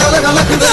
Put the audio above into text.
కలగలకుదే